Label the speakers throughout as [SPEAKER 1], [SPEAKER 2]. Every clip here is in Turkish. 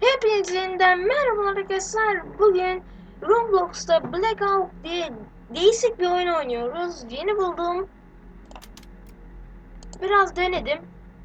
[SPEAKER 1] Hepinize yeniden merhaba arkadaşlar. Bugün Roblox'ta Blackout diye değişik bir oyun oynuyoruz. Yeni buldum. Biraz denedim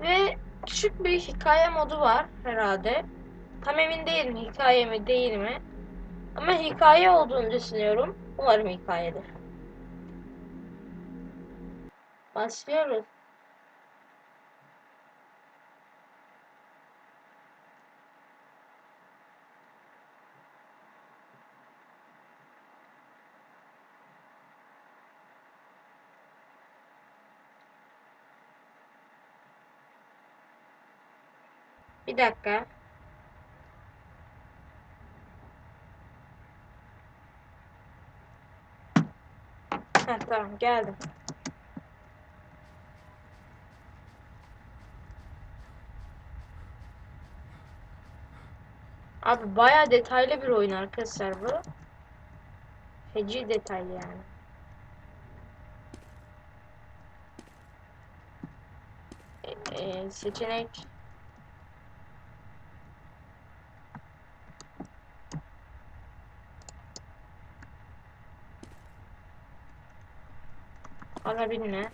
[SPEAKER 1] ve küçük bir hikaye modu var herhalde. Tam emin değilim hikaye mi değil mi. Ama hikaye olduğunu düşünüyorum. Umarım hikayedir. Başlıyoruz. Bir dakika. Heh, tamam geldim. Abi baya detaylı bir oyun arkadaşlar bu. Feci detaylı yani. E, e, seçenek Ana binme.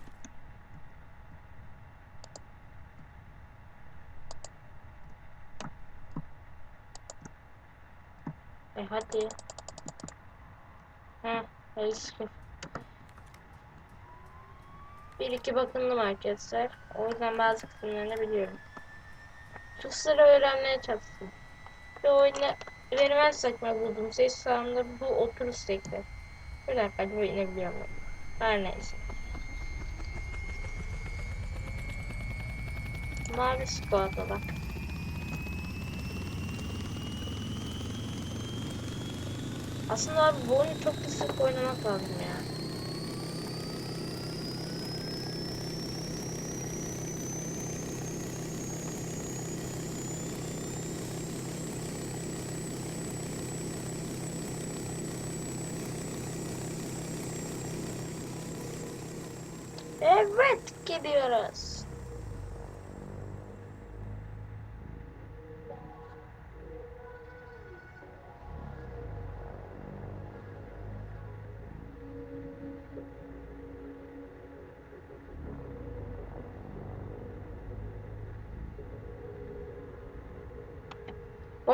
[SPEAKER 1] E hadi. Heh, eski. Bir iki bakındım arkadaşlar. O yüzden bazı kısımlarını biliyorum. Tuşları öğrenmeye çalıştım. Bir oyunu vermezsek mi buldum ses sağında bu otur istekli. Bir dakika acaba inebiliyor muyum? Her neyse. Mavi bak. Aslında abi bu oyunu çok da sık oynamak lazım ya. Evet gidiyoruz.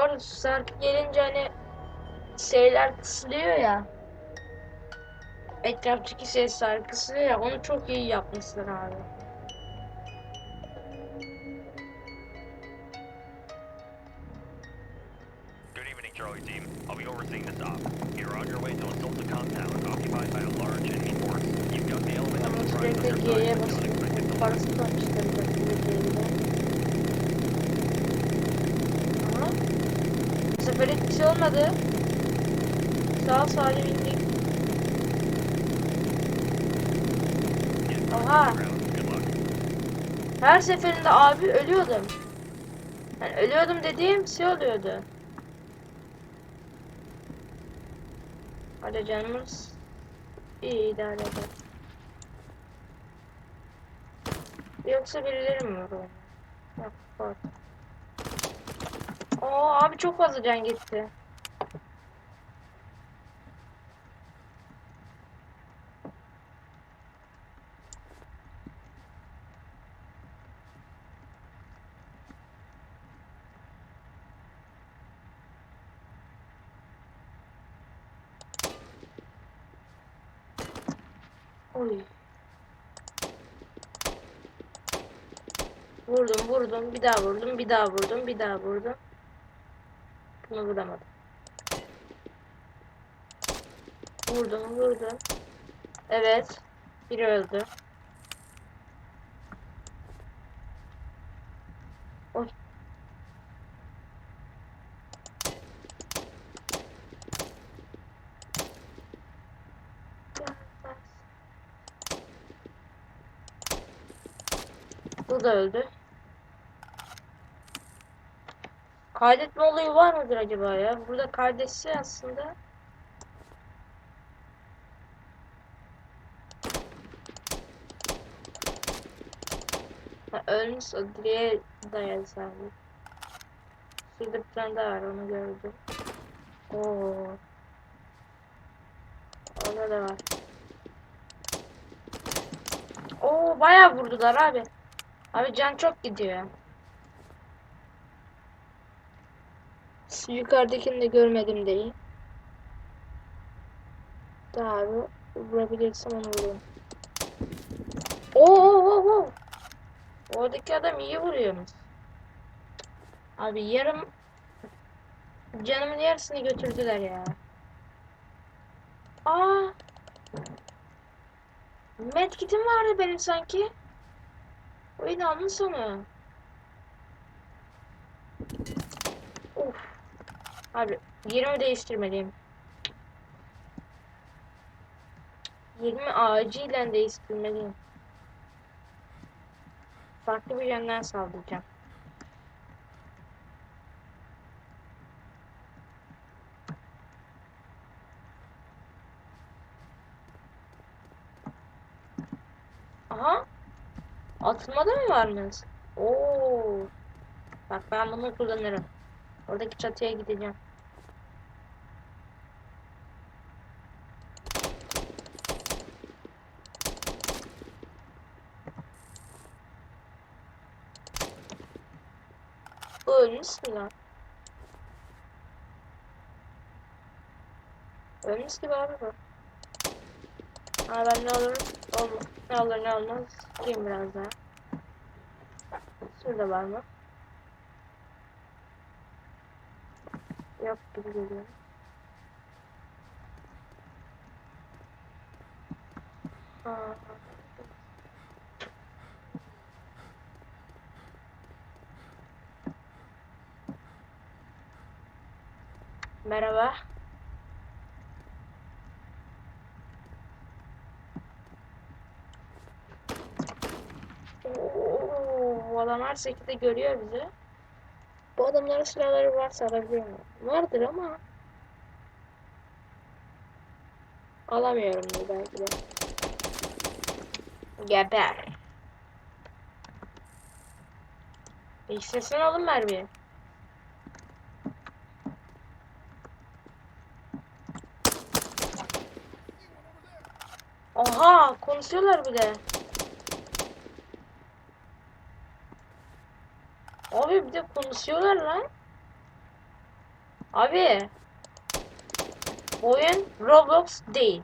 [SPEAKER 1] Arada şarkı gelince hani şeyler kısılıyor ya. Etraftaki sesler kısılıyor ya onu çok iyi yapmışlar abi. Sefer hiçbir şey olmadı. Sağ salim indik. Aha. Her seferinde abi ölüyordum. Yani ölüyordum dediğim şey oluyordu. Hadi canımız iyi idare eder. Yoksa birileri mi var? Yok bak. Oo abi çok fazla can gitti. Vurdum vurdum bir daha vurdum bir daha vurdum bir daha vurdum. Bunu vuramadım. Vurdum vurdum. Evet. Biri öldü. Oy. Bu da öldü. Kaydetme olayı var mıdır acaba ya? Burada kaydetse aslında. Ha, ölmüş o diye dayansam. Şurada bir tane daha var onu gördüm. Oo. Orada da var. Oo bayağı vurdular abi. Abi can çok gidiyor. Yukarıdakini de görmedim değil. Daha abi vurabilirsem onu vururum. Oo, oo, oo. Oradaki adam iyi vuruyormuş. Abi yarım canımın yarısını götürdüler ya. Aa. Medkit'im vardı benim sanki. Oyun aldın sonu. Abi yerimi değiştirmeliyim. Yerimi acilen değiştirmeliyim. Farklı bir yönden saldıracağım. Aha. Atılmada mı varmış? Oo. Bak ben bunu kullanırım. Oradaki çatıya gideceğim. Bu ölmüş mü lan? Ölmüş gibi abi bu. Ha ben ne olur olmaz. Ne olur ne olmaz. Sikeyim biraz daha. Şurada var mı? Yok gibi geliyor. Aa. Merhaba. Oo, adam her şekilde görüyor bizi. Bu adamların silahları varsa alabiliyor mu? Vardır ama alamıyorum da belki de. Geber. İşlesin oğlum mermiyi. Oha konuşuyorlar bir de. Abi bir de konuşuyorlar lan. Abi. Oyun Roblox değil.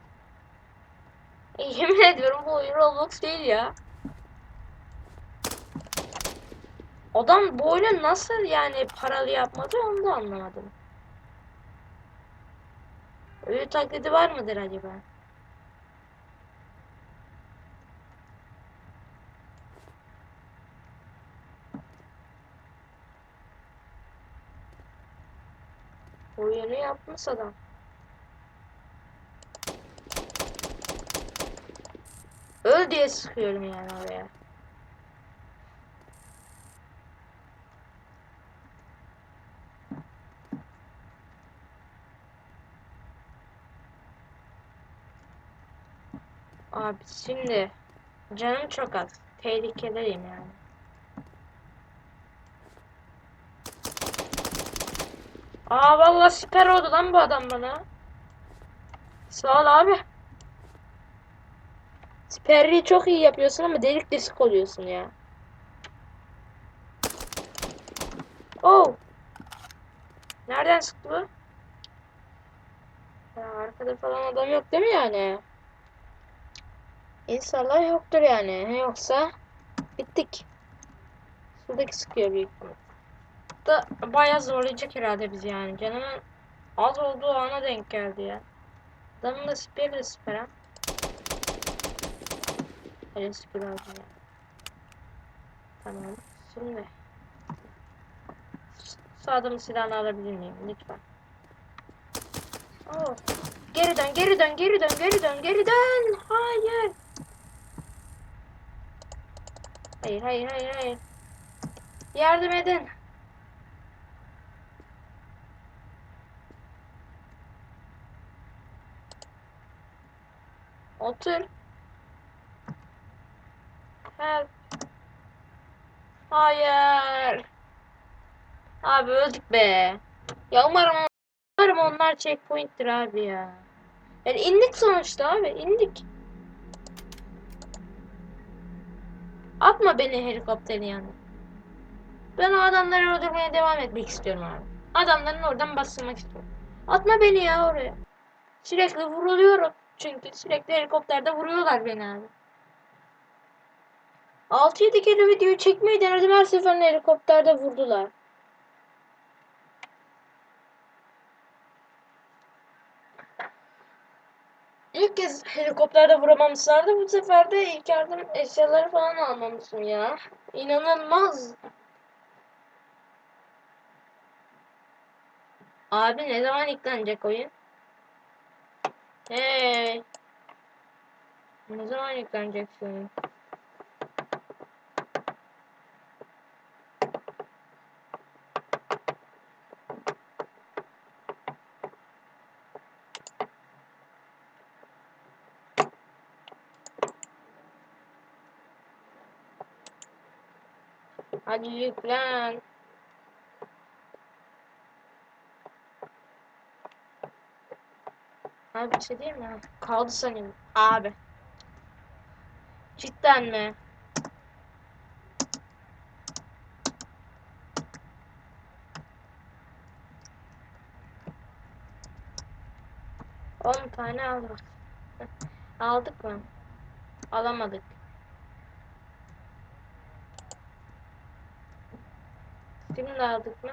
[SPEAKER 1] E, Yemin ediyorum bu oyun Roblox değil ya. Adam bu oyunu nasıl yani paralı yapmadı onu da anlamadım. Öyle taklidi var mıdır acaba? Oyunu yapmış adam. Öl diye sıkıyorum yani oraya. Abi şimdi canım çok az. Tehlikedeyim yani. Aa vallahi siper oldu lan bu adam bana. Sağ ol abi. Siperliği çok iyi yapıyorsun ama delik deşik oluyorsun ya. Oh. Nereden sıktı bu? Ya arkada falan adam yok değil mi yani? İnşallah yoktur yani. Yoksa bittik. Şuradaki sıkıyor büyük. Da bayağı zorlayacak herhalde bizi yani. Canımın az olduğu ana denk geldi ya. Adamın da speri de süper ha. Öyle süper oldu ya. Tamam. Şimdi. Şu adamın silahını alabilir miyim? Lütfen. Oo. Geri dön, geri dön, geri dön, geri dön, geri dön. Hayır. Hayır, hayır, hayır, hayır. Yardım edin. Otur. Help. Hayır. Abi öldük be. Ya umarım umarım onlar checkpoint'tir abi ya. Yani indik sonuçta abi indik. Atma beni helikopterin yanına. Ben o adamları öldürmeye devam etmek istiyorum abi. Adamların oradan bastırmak istiyorum. Atma beni ya oraya. Sürekli vuruluyorum. Çünkü sürekli helikopterde vuruyorlar beni abi. 6-7 kere videoyu çekmeyi denedim her seferinde helikopterde vurdular. İlk kez helikopterde vuramamışlardı. Bu sefer de ilk yardım eşyaları falan almamışım ya. İnanılmaz. Abi ne zaman yüklenecek oyun? Hey. Ne zaman yüklenecek şu oyun? Hadi yüklen. Abi bir şey diyeyim mi? Kaldı sanırım. Abi. Cidden mi? On tane aldık. Aldık mı? Alamadık. Şimdi aldık mı?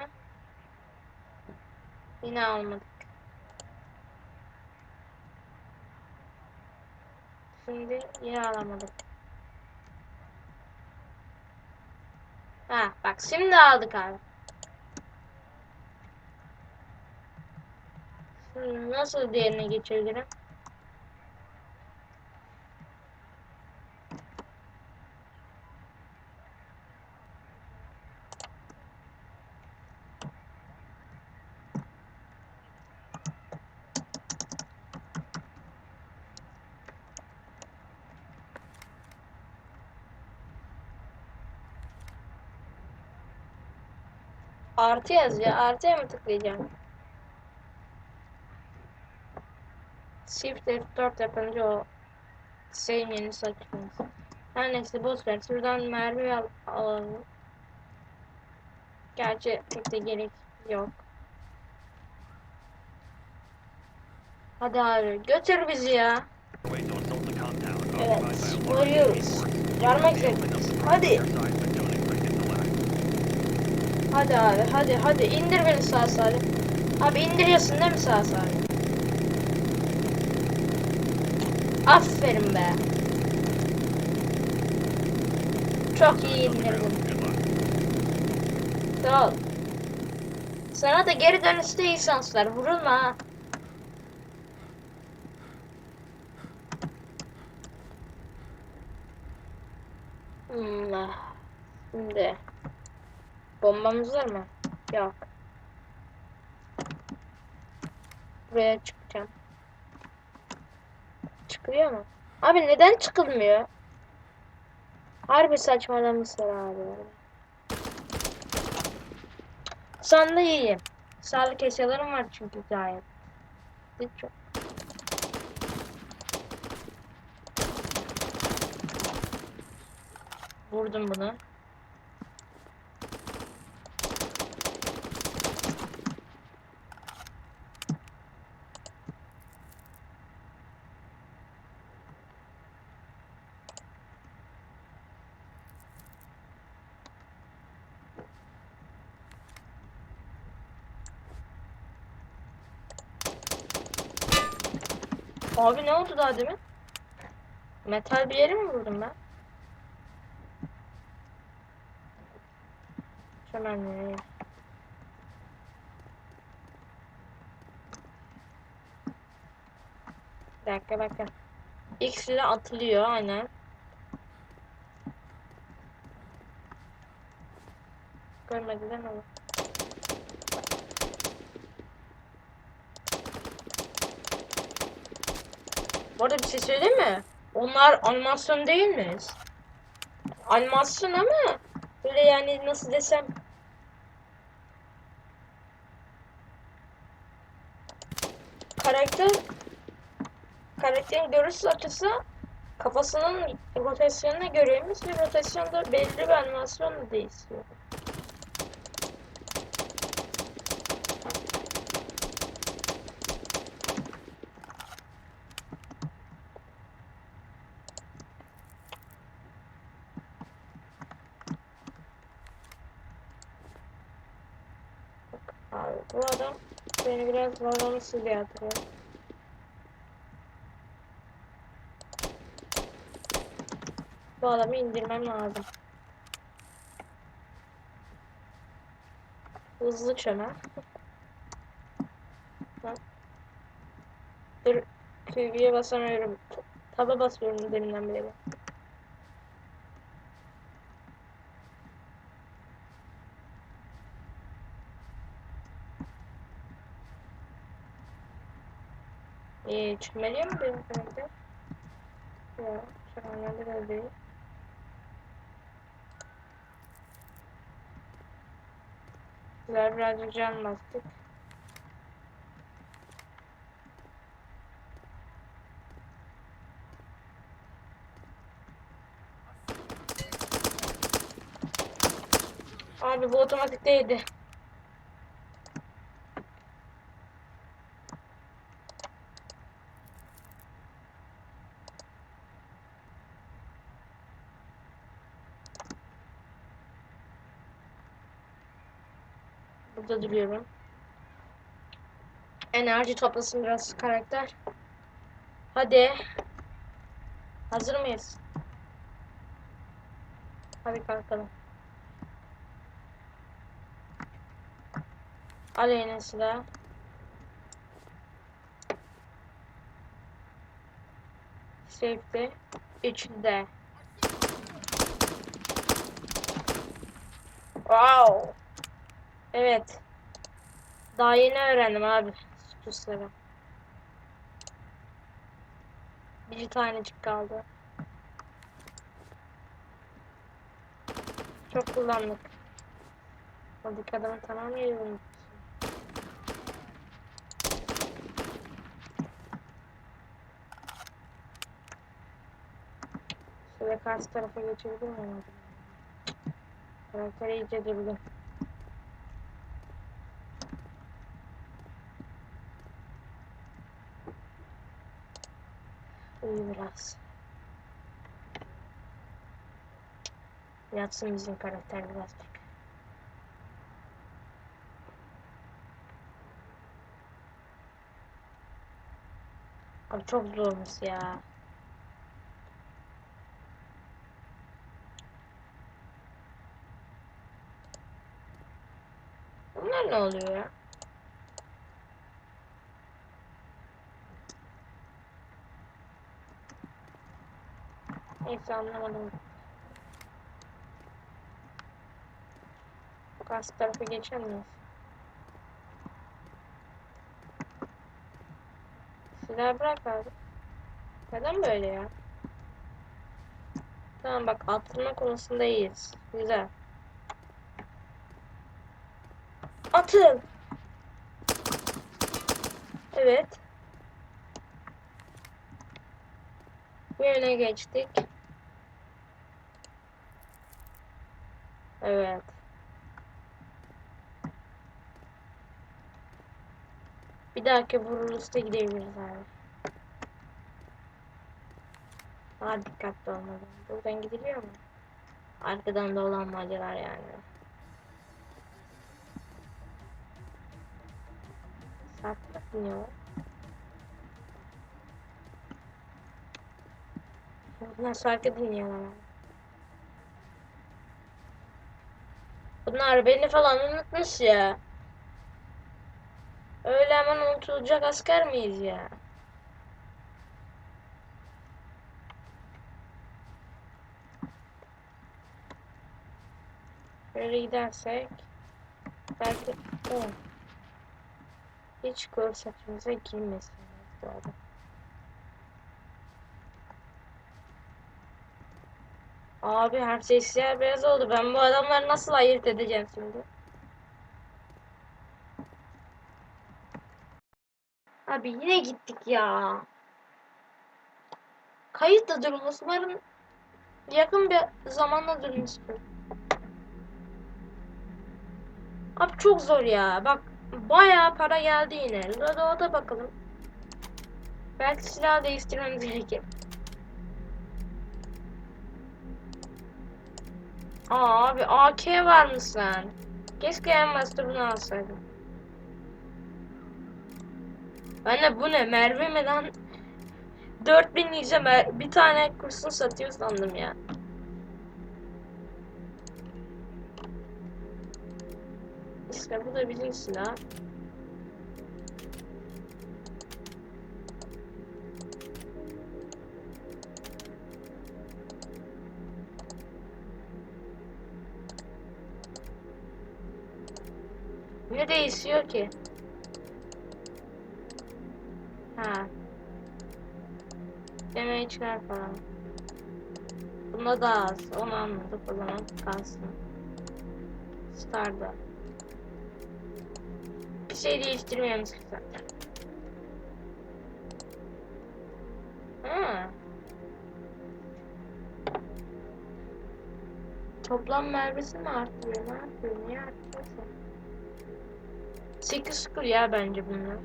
[SPEAKER 1] Yine almadık. Şimdi yine alamadık. Ha bak şimdi aldık abi. Şimdi nasıl diğerine geçebilirim? Artı yazıyor. Artıya mı tıklayacağım? Shift F4 yapınca o şeyin yeni saçmamız. Her neyse boş ver. Şuradan mermi al alalım. Gerçi pek de gerek yok. Hadi abi götür bizi ya. Evet,
[SPEAKER 2] enemy
[SPEAKER 1] varıyoruz. Yarmak Hadi. Hadi abi hadi hadi indir beni sağ salim. Abi indiriyorsun değil mi sağ salim? Aferin be. Çok iyi
[SPEAKER 2] luck.
[SPEAKER 1] Sağ ol. Sana da geri dönüşte iyi şanslar. Vurulma ha. Hmm, ah. Şimdi. Bombamız var mı? Yok. Buraya çıkacağım. Çıkıyor mu? Abi neden çıkılmıyor? Harbi saçmalamışlar abi. Sandı iyiyim. Sağlık eşyalarım var çünkü gayet. Hiç çok. Vurdum bunu. Abi ne oldu daha demin? Metal bir yere mi vurdum ben? Hemen nereye? Bir dakika bakın. X ile atılıyor aynen. Görmediler mi? Bu arada bir şey söyleyeyim mi? Onlar animasyon değil mi? Animasyon ama böyle yani nasıl desem karakter karakterin görüş açısı kafasının rotasyonuna göreyimiz ve rotasyonda belli bir animasyon da değişiyor. Valorant'sız bir hatırlıyor. Bu adamı indirmem lazım. Hızlı çömel. Lan. Dur. QB'ye basamıyorum. Taba basıyorum deminden beri. Çömeliyor mu benim karakter? Yok, çömelmedi de değil. Güzel birazcık can bastık. Abi bu otomatik değildi. Burada duruyorum. Enerji toplasın biraz karakter. Hadi. Hazır mıyız? Hadi kalkalım. Aleyna silah. Safety. Üçünde. Wow. Evet. Daha yeni öğrendim abi sürprizleri. Bir tanecik kaldı. Çok kullandık. Oradaki adamı tamam yiyorum. Şöyle karşı tarafa geçebilir miyim? Karakteri iyice durdu. Uyu biraz. Yatsın bizim karakter birazcık. Abi çok zormuş ya. Bunlar ne oluyor ya? Neyse anlamadım. Karşı tarafa geçemiyoruz. Silah bırak abi. Neden böyle ya? Tamam bak atılma konusunda iyiyiz. Güzel. Atıl. Evet. Bu yöne geçtik. Evet. Bir dahaki vurulursa gidebiliriz abi. Daha dikkatli olmalıyım. Buradan gidiliyor mu? Arkadan da olan maceler yani. Saklı dinliyorlar. Bunlar şarkı dinliyorlar. Bunlar beni falan unutmuş ya. Öyle hemen unutulacak asker miyiz ya? Böyle gidersek belki o hiç korsatımıza girmesin bu Abi her şey siyah beyaz oldu. Ben bu adamları nasıl ayırt edeceğim şimdi? Abi yine gittik ya. Kayıt da durulması. Umarım yakın bir zamanda durmuştur. Abi çok zor ya. Bak bayağı para geldi yine. Reload'a bakalım. Belki silah değiştirmemiz gerekir. Aa abi AK var mı sen? Keşke en bunu alsaydım. Ben bu ne? Merve mi lan? 4000 nice mer bir tane kurşun satıyor sandım ya. İşte bu da bizim silah. Ne değişiyor ki? Ha. Çıkar falan. Bunda da az. Onu anladık o zaman kalsın. Star'da. Bir şey değiştirmeyelim zaten. Ha. Toplam mermisi mi artıyor? Ne yapıyor? Niye artıyorsa? 8 skor ya bence bunlar.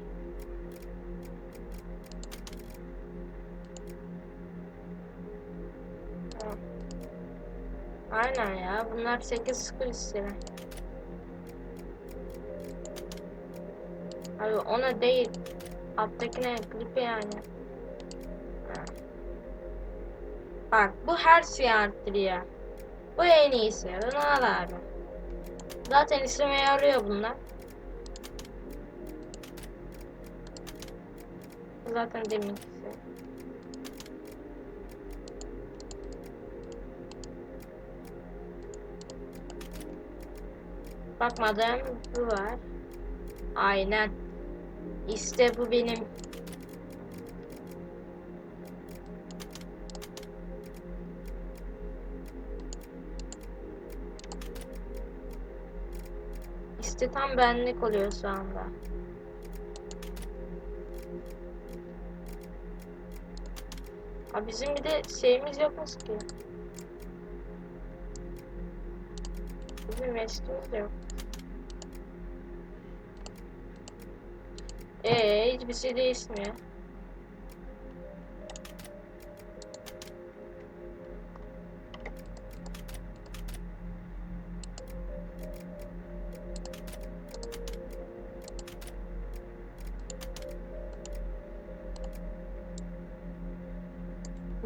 [SPEAKER 1] Aynen ya. Bunlar 8 skor istiyor. Abi ona değil. Alttakine klip yani. Bak bu her şeyi arttırıyor. Bu en iyisi. Bunu al abi. Zaten işlemeye yarıyor bunlar. Zaten deminkisi. Bakmadım bu var. Aynen. İşte bu benim. İşte tam benlik oluyor şu anda. Abi bizim bir de şeyimiz yokmuş ki. Bizim vestimiz de yok. Ee hiçbir şey değişmiyor.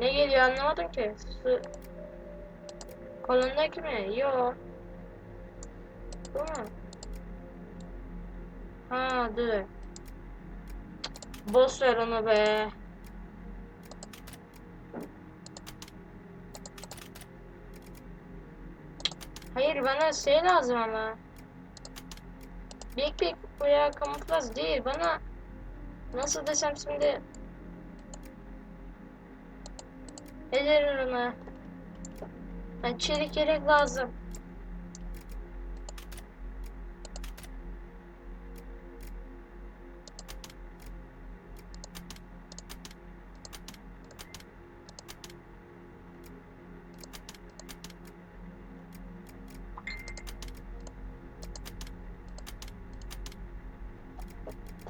[SPEAKER 1] Ne geliyor anlamadım ki. Su kolundaki mi? Yok. Bu mu? Ha dur. Boş ver onu be. Hayır bana şey lazım ama. Big Big veya kamuflaj değil bana nasıl desem şimdi ne denir ona? Yani çelik yelek lazım.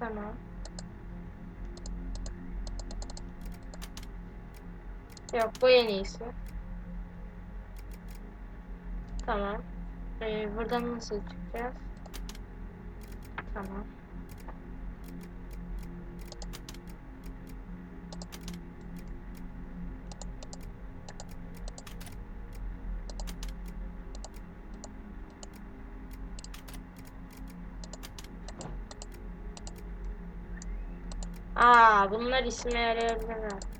[SPEAKER 1] Tamam. Yok bu en iyisi. Tamam. Ee, buradan nasıl çıkacağız? Tamam. Aa, bunlar işime yarayabilirler.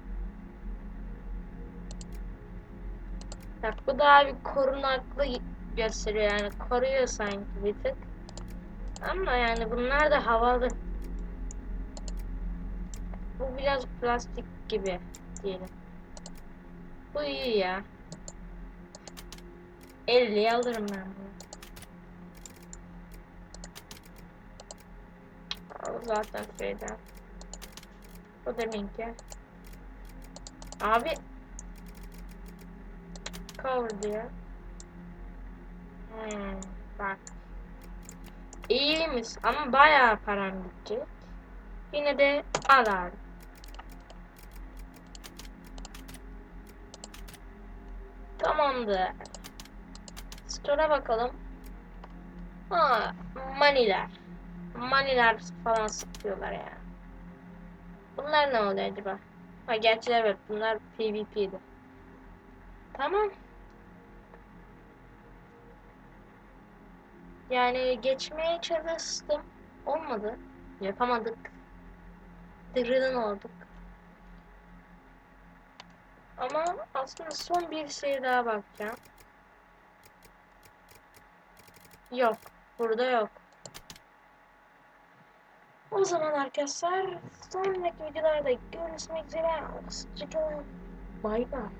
[SPEAKER 1] Bak bu daha bir korunaklı gösteriyor yani koruyor sanki bir tık. Ama yani bunlar da havalı. Bu biraz plastik gibi diyelim. Bu iyi ya. 50'ye alırım ben bunu. O zaten şeyden. O deminki. Abi. Cover diyor. Hmm, bak. İyiymiş ama bayağı param gidecek. Yine de al abi. Tamamdır. Store'a bakalım. Ha, maniler. Maniler falan satıyorlar ya. Bunlar ne oluyor acaba? Ha gerçi evet bunlar PvP'di. Tamam. Yani geçmeye çalıştım. Olmadı. Yapamadık. Dırırın olduk. Ama aslında son bir şey daha bakacağım. Yok. Burada yok. O zaman arkadaşlar sonraki videolarda görüşmek üzere. Hoşçakalın. Bay bay.